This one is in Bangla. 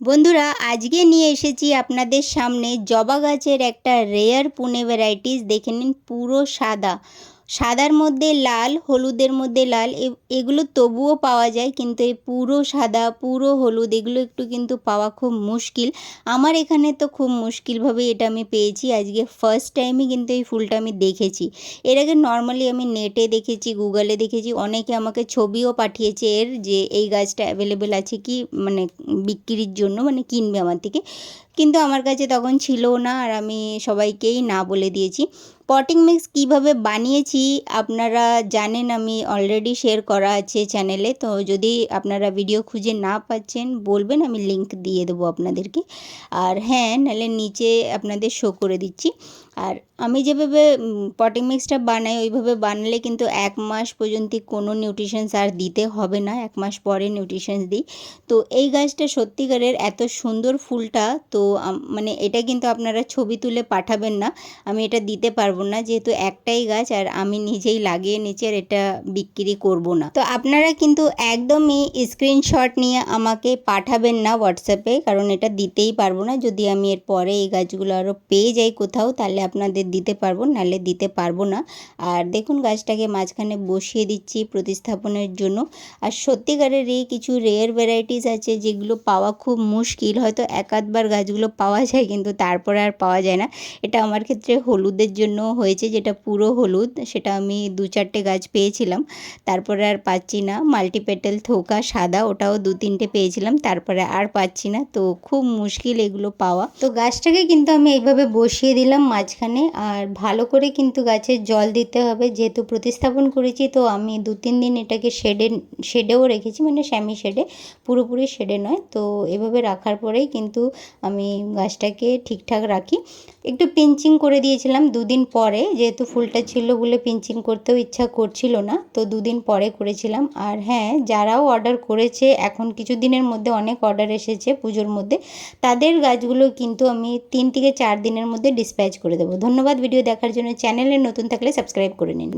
বন্ধুরা, আজকে নিয়ে এসেছি আপনাদের সামনে জবা গাছের একটা রেয়ার পুনে ভ্যারাইটিস দেখে নিন, পুরো সাদা। সাদার মধ্যে লাল, হলুদের মধ্যে লাল এগুলো তবুও পাওয়া যায়, কিন্তু এই পুরো সাদা, পুরো হলুদ, এগুলো একটু কিন্তু পাওয়া খুব মুশকিল। আমার এখানে তো খুব মুশকিলভাবে এটা আমি পেয়েছি, আজকে ফার্স্ট টাইমই কিন্তু এই ফুলটা আমি দেখেছি। এর আগে নর্মালি আমি নেটে দেখেছি গুগলে দেখেছি, অনেকে আমাকে ছবিও পাঠিয়েছে এর যে এই গাছটা অ্যাভেলেবেল আছে কি মানে বিক্রির জন্য মানে কিনবে আমার থেকে। কিন্তু আমার কাছে তখন ছিল না, আর আমি সবাইকেই না বলে দিয়েছি। পটিং মিক্স কীভাবে বানিয়েছি আপনারা জানেন, আমি অলরেডি শেয়ার করা আছে চ্যানেলে তো যদি আপনারা ভিডিও খুঁজে না পাচ্ছেন, বলবেন, আমি লিংক দিয়ে দেবো আপনাদেরকে। আর হ্যাঁ নাহলে নিচে আপনাদের শো করে দিচ্ছি। আর আমি যেভাবে পটিং মিক্সটা বানাই, ওইভাবে বানালে কিন্তু এক মাস পর্যন্ত কোনো নিউট্রিশনস আর দিতে হবে না। এক মাস পরে নিউট্রিশনস দিই। তো এই গাছটা সত্যিকারের এত সুন্দর ফুলটা, তো মানে এটা কিন্তু আপনারা ছবি তুলে পাঠাবেন না। আমি এটা দিতে পারব না যেহেতু একটাই গাছ আর আমি নিজেই লাগিয়ে নিচ্ছি আর এটা বিক্রি করব না। তো আপনারা কিন্তু একদমই স্ক্রিনশট নিয়ে আমাকে পাঠাবেন না হোয়াটসঅ্যাপে কারণ এটা দিতেই পারব না। যদি আমি এর পরে এই গাছগুলো আরও পেয়ে যাই কোথাও, তাহলে আপনাদের দিতে পারব, নাহলে দিতে পারব না। আর দেখুন গাছটাকে মাঝখানে বসিয়ে দিচ্ছি প্রতিস্থাপনের জন্য। আর সত্যিকারের এই কিছু রেয়ার ভ্যারাইটিস আছে যেগুলো পাওয়া খুব মুশকিল। হয়তো এক আধবার গাছগুলো পাওয়া যায়, কিন্তু তারপরে আর পাওয়া যায় না। এটা আমার ক্ষেত্রে হলুদের জন্য হয়েছে যেটা পুরো হলুদ, সেটা আমি দু চারটে গাছ পেয়েছিলাম। তারপরে আর পাচ্ছি না মাল্টিপেটাল থোকা সাদা, ওটাও দু তিনটে পেয়েছিলাম, তারপরে আর পাচ্ছি না, তো খুব মুশকিল এগুলো পাওয়া। তো গাছটাকে কিন্তু আমি এইভাবে বসিয়ে দিলাম মাঝখানে, আর ভালো করে কিন্তু গাছে জল দিতে হবে। যেহেতু প্রতিস্থাপন করেছি, তো আমি দু তিন দিন এটাকে শেডে, শেডেও রেখেছি মানে স্যামি শেডে পুরোপুরি শেডে নয়। তো এভাবে রাখার পরেই কিন্তু আমি গাছটাকে ঠিকঠাক রাখি। একটু পিঞ্চিং করে দিয়েছিলাম দুদিন পরে, যেহেতু ফুলটা ছিল বলে পিঞ্চিং করতেও ইচ্ছা করছিল না, তো দুদিন পরে করেছিলাম। আর হ্যাঁ যারাও অর্ডার করেছে, এখন কিছু দিনের মধ্যে অনেক অর্ডার এসেছে পুজোর মধ্যে, তাদের গাছগুলো কিন্তু আমি তিন থেকে চার দিনের মধ্যে ডিসপ্যাচ করে দেবো। ধন্যবাদ ভিডিও দেখার জন্য। চ্যানেলে নতুন থাকলে সাবস্ক্রাইব করে নিন।